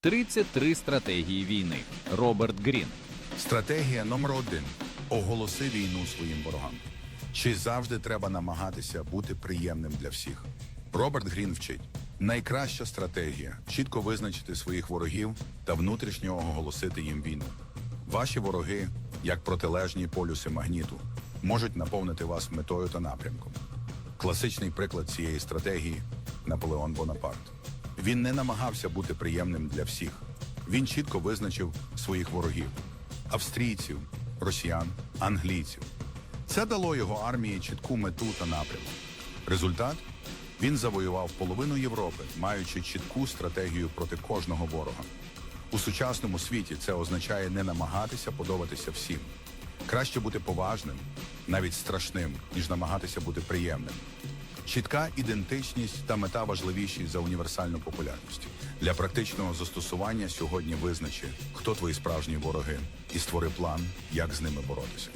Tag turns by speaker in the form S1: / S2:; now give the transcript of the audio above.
S1: 33 стратегії війни. Роберт Грін.
S2: Стратегія номер один оголоси війну своїм ворогам. Чи завжди треба намагатися бути приємним для всіх? Роберт Грін вчить: найкраща стратегія чітко визначити своїх ворогів та внутрішньо оголосити їм війну. Ваші вороги, як протилежні полюси магніту, можуть наповнити вас метою та напрямком. Класичний приклад цієї стратегії Наполеон Бонапарт. Він не намагався бути приємним для всіх. Він чітко визначив своїх ворогів австрійців, росіян, англійців. Це дало його армії чітку мету та напрямок. Результат він завоював половину Європи, маючи чітку стратегію проти кожного ворога. У сучасному світі це означає не намагатися подобатися всім. Краще бути поважним, навіть страшним, ніж намагатися бути приємним. Чітка ідентичність та мета важливіші за універсальну популярність. Для практичного застосування сьогодні визначи, хто твої справжні вороги, і створи план, як з ними боротися.